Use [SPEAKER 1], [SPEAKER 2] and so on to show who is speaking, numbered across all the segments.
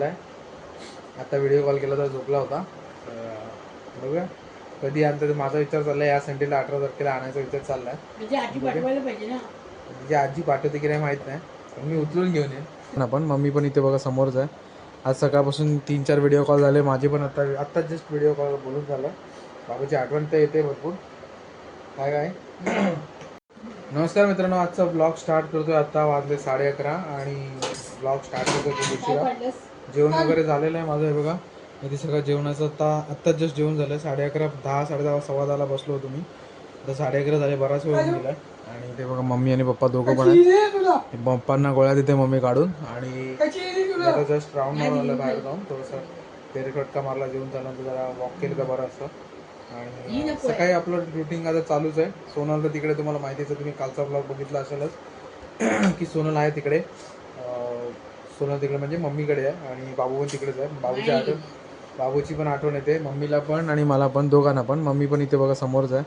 [SPEAKER 1] झोपलाय आता video call केला तर झोपला होता. तर बघूया. कधी आणतं माझा विचार चाललाय. या संडेला अठरा तारखेला आणायचा विचार चाललाय.
[SPEAKER 2] म्हणजे ना?
[SPEAKER 1] म्हणजे आजी पाठवते की नाही माहीत नाही. मी उचलून घेऊन येईन. आपण मम्मी पण इथे बघा समोरच आहे. आज सकाळपासून तीन चार व्हिडिओ कॉल झाले. माझे पण आता आत्ताच जस्ट व्हिडिओ कॉल बोलून झालं. बाबाची आठवण तर येते भरपूर. काय काय नमस्कार मित्रांनो. आजचा ब्लॉग स्टार्ट करतोय. आता वाजले साडे अकरा आणि ब्लॉग स्टार्ट करतोय उशिरा. जेवण वगैरे झालेलं आहे माझं हे बघा. इथे सगळं जेवणाचं आता आत्ताच जस्ट जेवण झालं साडे अकरा दहा साडे दहा सव्वा दहाला बसलो होतो मी. आता साडे अकरा झाले बराच वेळ होऊन गेला आणि ते बघा मम्मी आणि पप्पा दोघं पण आहेत. पप्पांना गोळ्या देते मम्मी काढून. आणि आता जस्ट राऊंड मारला बाहेर जाऊन. थोडंसं फेरफटका मारला जेवण झाल्यानंतर जरा वॉक केलं तर बरं असतं आणि सकाळी आपलं रुटीन आता चालूच आहे. सोनल तर तिकडे तुम्हाला माहितीच आहे तुम्ही कालचा ब्लॉग बघितला असेलच. की सोनल आहे तिकडे. अं, सोनल तिकडे म्हणजे मम्मीकडे आहे आणि बाबू पण तिकडेच आहे. बाबूची आठवण बाबूची पण आठवण येते. मम्मीला पण आणि मला पण दोघांना पण. मम्मी पण इथे बघा समोरच आहे.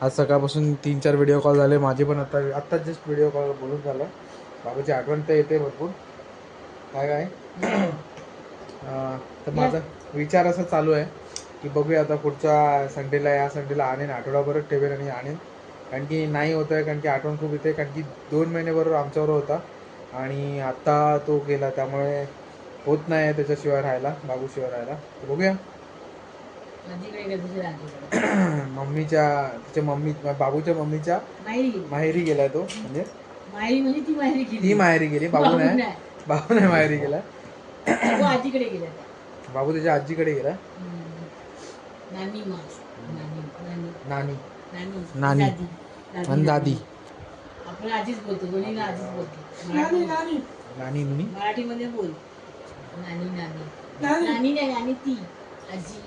[SPEAKER 1] आज सकाळपासून तीन चार व्हिडिओ कॉल झाले. माझे पण आता आत्ताच जस्ट व्हिडिओ कॉल बोलून झालं. बाबूची आठवण तर येते भरपूर. काय काय? तर माझा विचार असा चालू आहे की बघूया आता पुढच्या संडेला या संडेला आणेन आठवडाभरच ठेवेन आणि आणेन. कारण की नाही होत आहे कारण की आठवण खूप येते. कारण की दोन महिन्याबरोबर आमच्यावर होता. आणि आत्ता तो गेला त्यामुळे होत नाही त्याच्याशिवाय राहायला बाबूशिवाय राहायला. बघूया. मम्मीच्या तिच्या मम्मी बाबूच्या मम्मीच्या
[SPEAKER 2] माहेरी
[SPEAKER 1] गेलाय तो म्हणजे?
[SPEAKER 2] म्हणजे ती माहेरी गेली.
[SPEAKER 1] बाबू नाही. बाबू नाही माहेरी गेला.
[SPEAKER 2] तो आजीकडे गेला.
[SPEAKER 1] बाबू त्याच्या आजीकडे गेला.
[SPEAKER 2] नानी नानी. नानी.
[SPEAKER 1] नानी.
[SPEAKER 2] नानी.
[SPEAKER 1] नानी.
[SPEAKER 2] दादी.
[SPEAKER 1] आणि दादी.
[SPEAKER 2] आजीच बोलतो आजीच बोलतो. नानी नानी.
[SPEAKER 1] नानी
[SPEAKER 2] मराठीमध्ये बोल. नानी नानी. नानी. नाही नानी ती. आजी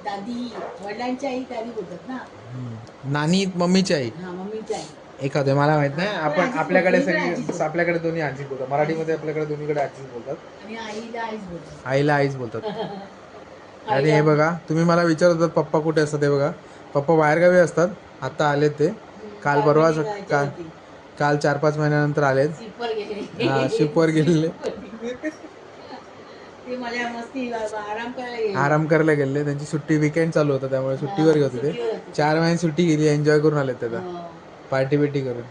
[SPEAKER 2] दादी वडिलांची आई दादी बोलतात ना.
[SPEAKER 1] नानी मम्मीची आई.
[SPEAKER 2] हा मम्मीची आई.
[SPEAKER 1] एखादं मला माहीत नाही. आपण
[SPEAKER 2] आजीच
[SPEAKER 1] आपल्याकडे सगळी
[SPEAKER 2] आजीच.
[SPEAKER 1] आपल्याकडे दोन्ही आजी बोलतात. मराठीमध्ये आपल्याकडे दोन्हीकडे आजीच बोलतात.
[SPEAKER 2] आणि आईला आईच बोलतात.
[SPEAKER 1] आईला आईच बोलतात. आणि हे बघा तुम्ही मला विचारत होतात पप्पा कुठे असतात? हे बघा. पप्पा बाहेरगावी असतात. आता आलेत ते. काल परवा काल काल चार पाच महिन्यानंतर
[SPEAKER 2] गेले.
[SPEAKER 1] हा शिपवर गेलेले.
[SPEAKER 2] ते माझ्या मस्ती आराम करायला गेले.
[SPEAKER 1] आराम करायला गेले त्यांची सुट्टी विकेंड चालू होता त्यामुळे सुट्टीवर गेले होते. चार महिने सुट्टी गेली एन्जॉय करून आलेत त्याचा
[SPEAKER 2] हो.
[SPEAKER 1] पार्टी बिर्टी करून.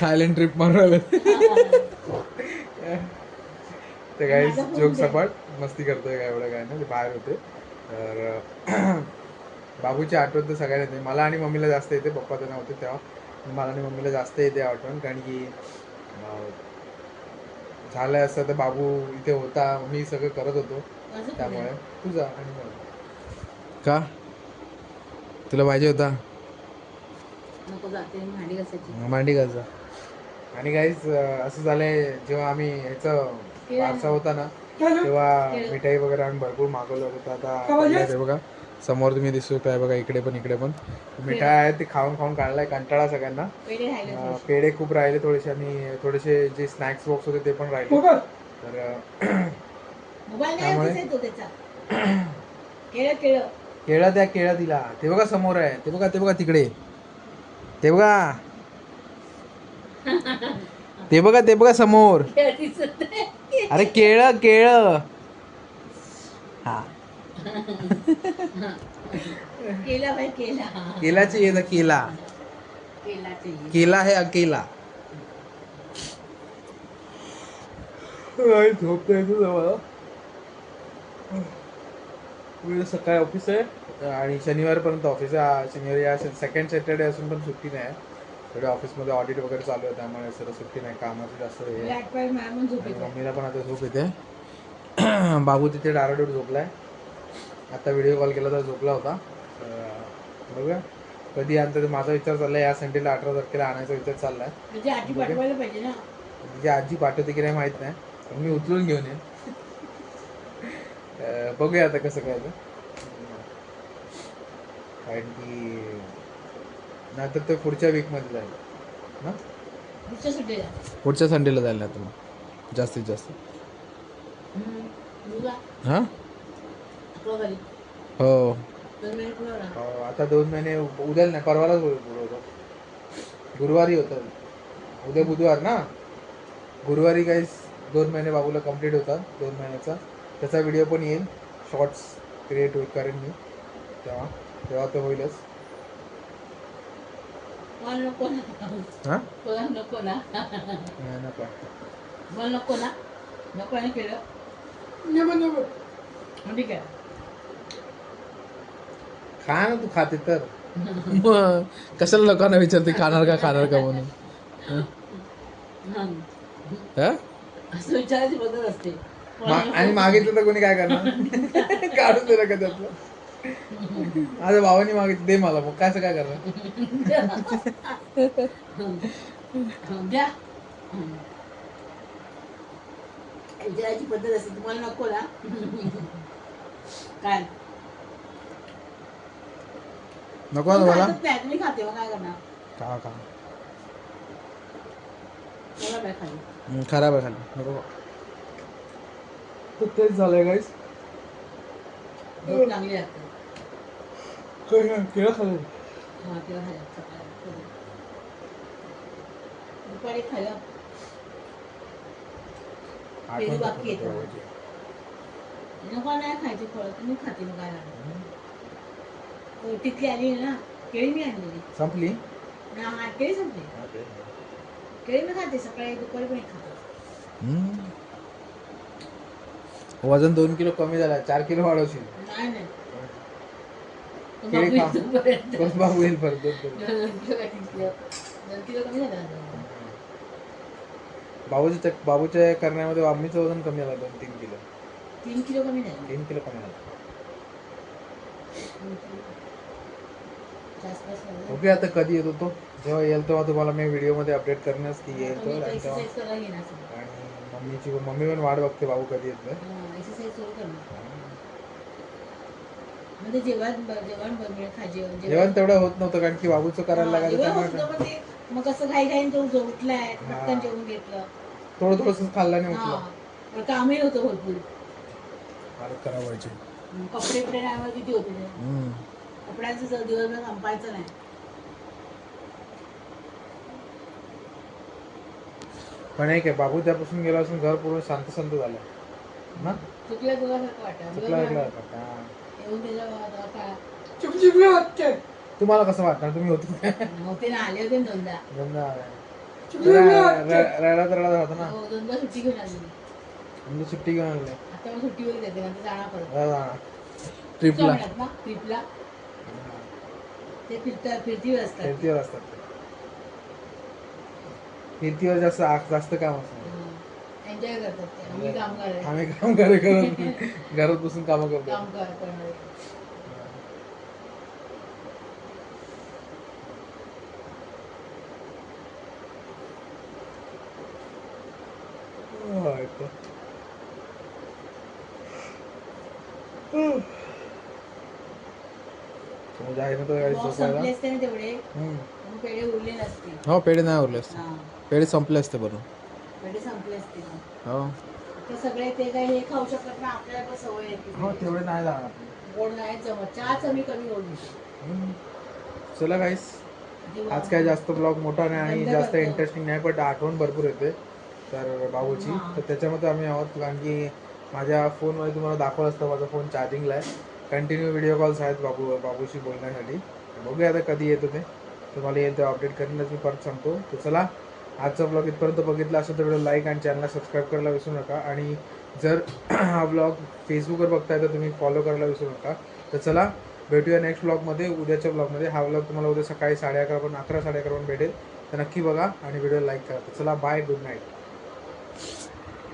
[SPEAKER 1] थायलंड ट्रिप मारून आले ते काही जोक सपाट मस्ती करतोय काय एवढं काय नाही ते बाहेर होते. तर बाबूची आठवण तर सगळ्यांना येते. मला आणि मम्मीला जास्त येते पप्पा त्यांना होते तेव्हा. मला आणि मम्मीला जास्त येते आठवण कारण की झालं असतं तर बाबू इथे होता मी सगळं करत होतो.
[SPEAKER 2] असं
[SPEAKER 1] त्यामुळे तुझा आणि. का? तुला पाहिजे होता?
[SPEAKER 2] नको जाते भांडी घासायची.
[SPEAKER 1] मांडी घालचा आणि काहीच असं झालंय जेव्हा आम्ही ह्याचं वारसा होता ना तेव्हा मिठाई वगैरे आम्ही भरपूर मागवलं होतं. आता बघा. समोर तुम्ही दिसतो काय बघा इकडे पण इकडे पण. मिठाई आहे ते खाऊन खाऊन काढलाय कंटाळा सगळ्यांना.
[SPEAKER 2] पेढे
[SPEAKER 1] खूप राहिले थोडेसे आणि थोडेसे जे स्नॅक्स बॉक्स होते ते पण राहिले. तर त्यामुळे-
[SPEAKER 2] केळ केळ
[SPEAKER 1] केळं द्या केळं दिला ते बघा समोर आहे. ते बघा ते बघा तिकडे. ते बघा. ते बघा ते बघा समोर. अरे केळं केळं हा.
[SPEAKER 2] केला भाई केला.
[SPEAKER 1] केलाची येतं केला
[SPEAKER 2] केला. ते
[SPEAKER 1] केला है अकेला. झोप येतो जवळ सकाळी ऑफिस आहे. आणि शनिवारपर्यंत ऑफिस आहे. शनिवारी या सेकंड सॅटर्डे असून पण सुट्टी नाही. थोडे ऑफिसमध्ये ऑडिट वगैरे चालू आहे. त्यामुळे सर सुट्टी नाही. कामाची जास्त हे मम्मीला पण आता झोप येते. बाबू तिथे डाराडूट झोपलाय. आता व्हिडिओ कॉल केला तर झोपला होता. तर बघूया. कधी आणतं ते माझा विचार चाललाय या संडेला अठरा तारखेला आणायचा विचार चाललाय.
[SPEAKER 2] म्हणजे पाहिजे ना?
[SPEAKER 1] तिची आजी पाठवते की नाही माहीत नाही. मी उचलून घेऊन येईन. बघूया आता कसं काय कारण की नाहीतर ते पुढच्या वीकमध्ये जाईल. ना?
[SPEAKER 2] पुढच्या
[SPEAKER 1] संडेला जाईल ना मग. जास्तीत जास्त. हां? हो. हो, आता दोन महिने उद्या नाही परवालाच होतं. गुरुवारी होतं. उद्या बुधवार ना? गुरुवारी काही दोन महिने बाबूला कंप्लीट होतात दोन महिन्याचा. त्याचा व्हिडिओ पण येईल. शॉर्ट्स क्रिएट करेन मी. तेव्हा तेव्हा तर होईलच.
[SPEAKER 2] नको ना.
[SPEAKER 1] हां?
[SPEAKER 2] नको ना.
[SPEAKER 1] नाही नको.
[SPEAKER 2] ना. नको नाही केलं म्हणजे काय
[SPEAKER 1] खा ना तू खाते तर. मग कशाला लोकांना विचारते खाणार का खाणार का म्हणून?
[SPEAKER 2] हं.
[SPEAKER 1] हा?
[SPEAKER 2] असं विचारायची पद्धत असते.
[SPEAKER 1] मा- आणि मागितलं तर कोणी काय करणार? काढून दिलं का त्यातलं. माझ्या भावानी मागितलं दे मला मग. काय असं काय करणार?
[SPEAKER 2] हं, द्या. हं. विचारायची पद्धत असते. तुम्हाला नको ना. काय?
[SPEAKER 1] नको ना मला.
[SPEAKER 2] खातच नाही तुम्ही खाते मग काय करणार. मला खाली.
[SPEAKER 1] हम्म, खराब आहे खाली. नको तर तेच झालंय गाईस
[SPEAKER 2] चांगली लागते.
[SPEAKER 1] केळं खाल्लं.
[SPEAKER 2] हा तेव्हा खायला सकाळी. दुपारी खायला पेरू बाकी आहे. नको नाही खायची फळं. तुम्ही खाते मग काय लागलं हो, तिथली आली ना केळी मी आणलेली.
[SPEAKER 1] संपली?
[SPEAKER 2] ना हा केळी संपली. केळी मी खाते सकाळी दुपारी पण खाते.
[SPEAKER 1] हम्म. वजन दोन किलो कमी झाला चार किलो वाढवशील.
[SPEAKER 2] नाही नाही. तो
[SPEAKER 1] केळी
[SPEAKER 2] बाबू
[SPEAKER 1] खा.
[SPEAKER 2] इथपर्यंत.
[SPEAKER 1] बस बाबू येईल परत दोन किलो.
[SPEAKER 2] दोन किलो काय तीन किलो. दोन किलो कमी झालं आता.
[SPEAKER 1] बाबूच्या बाबूच्या करण्यामध्ये आम्हीचं वजन कमी झालं दोन तीन किलो.
[SPEAKER 2] तीन किलो कमी झालं.
[SPEAKER 1] तीन किलो कमी झालं.
[SPEAKER 2] तीन किलो.
[SPEAKER 1] ओके आता कधी येतो तो. जेव्हा येईल तेव्हा तुम्हाला मी व्हिडिओमध्ये अपडेट करण्यास की येईल तो आणि तेव्हा मम्मीची मम्मी पण वाट बघते बाबू कधी येतोय.
[SPEAKER 2] हा, म्हणजे जेवण
[SPEAKER 1] तेवढं होत नव्हतं कारण की बाबूचं करायला
[SPEAKER 2] हा,
[SPEAKER 1] लागायचं त्यामुळे
[SPEAKER 2] मग कसं घाई घाईन तो जो उठलाय पटकन जेवून घेतलं.
[SPEAKER 1] थोडं थोडंसं खाल्लं नाही उठलं.
[SPEAKER 2] कामही होतं भरपूर.
[SPEAKER 1] करा व्हायचे.
[SPEAKER 2] कपडे बिपडे किती होते कपड्यांचं जर दिवसभर संपायचं नाही.
[SPEAKER 1] पण एक आहे बाबू त्यापासून गेला असून घर पूर्ण शांत शांत झालं. ना?
[SPEAKER 2] चुकलं तुझ्यासारखं वाटतं.
[SPEAKER 1] चुकला
[SPEAKER 2] दिवसभर
[SPEAKER 1] ऐकला का?
[SPEAKER 2] येऊन त्याच्या काय
[SPEAKER 1] तुम्हाला कसं वाटणार? तुम्ही होते
[SPEAKER 2] ना आले होते ना दोनदा.
[SPEAKER 1] र- रडत रडत राहतो ना.
[SPEAKER 2] हो दोनदा सुट्टी घेऊन आली
[SPEAKER 1] म्हणजे सुट्टी घेऊन आले.
[SPEAKER 2] आता मग सुट्टीवर येते नंतर जाणार परत.
[SPEAKER 1] ट्रिपला
[SPEAKER 2] ट्रिपला ते फिरता फिरतीवर असतात.
[SPEAKER 1] फिरतीवर असतात. फिरतीवर जास्त जास्त काम असतं.
[SPEAKER 2] एन्जॉय करतात आम्ही काम करायला
[SPEAKER 1] आम्ही काम करे करत घरात बसून काम करतो.
[SPEAKER 2] काम कर- करणारे
[SPEAKER 1] म्हणजे आहे ना तो गाडी झोपायला? हो पेढे नाही उरले असते. पेढे संपले असते बरोबर. हो.
[SPEAKER 2] ते सगळे ते काही हे खाऊ शकत ना आपल्याला पण सवय आहे
[SPEAKER 1] हो
[SPEAKER 2] की
[SPEAKER 1] तेवढे नाही जाणार
[SPEAKER 2] गोड नाही जमत चहाच आम्ही कमी गोड घेतो
[SPEAKER 1] हम्म. चला गाईस आज काय जास्त ब्लॉग मोठा नाही आणि जास्त. इंटरेस्टिंग नाही पण आठवण भरपूर येते. तर बाबूची. तर त्याच्यामध्ये आम्ही आहोत कारण की माझ्या फोनमध्ये तुम्हाला दाखवत असतं माझा फोन चार्जिंगला आहे. कंटिन्यू व्हिडिओ कॉल्स आहेत बाबू बाबूशी बोलण्यासाठी. बघूया आता कधी येतो ते. तुम्हाला येईल ते अपडेट करीनच मी परत सांगतो. तर चला आजचा ब्लॉग इथपर्यंत बघितला असेल तर व्हिडिओ लाईक आणि चॅनलला सबस्क्राईब करायला विसरू नका. आणि जर हा ब्लॉग फेसबुकवर बघताय तर तुम्ही फॉलो करायला विसरू नका. तर चला भेटूया नेक्स्ट ब्लॉगमध्ये उद्याच्या ब्लॉगमध्ये हा ब्लॉग तुम्हाला उद्या सकाळी साडे अकरा पण अकरा साडे अकरा पण भेटेल. तर नक्की बघा आणि व्हिडिओ लाईक करा. तर चला बाय गुड नाईट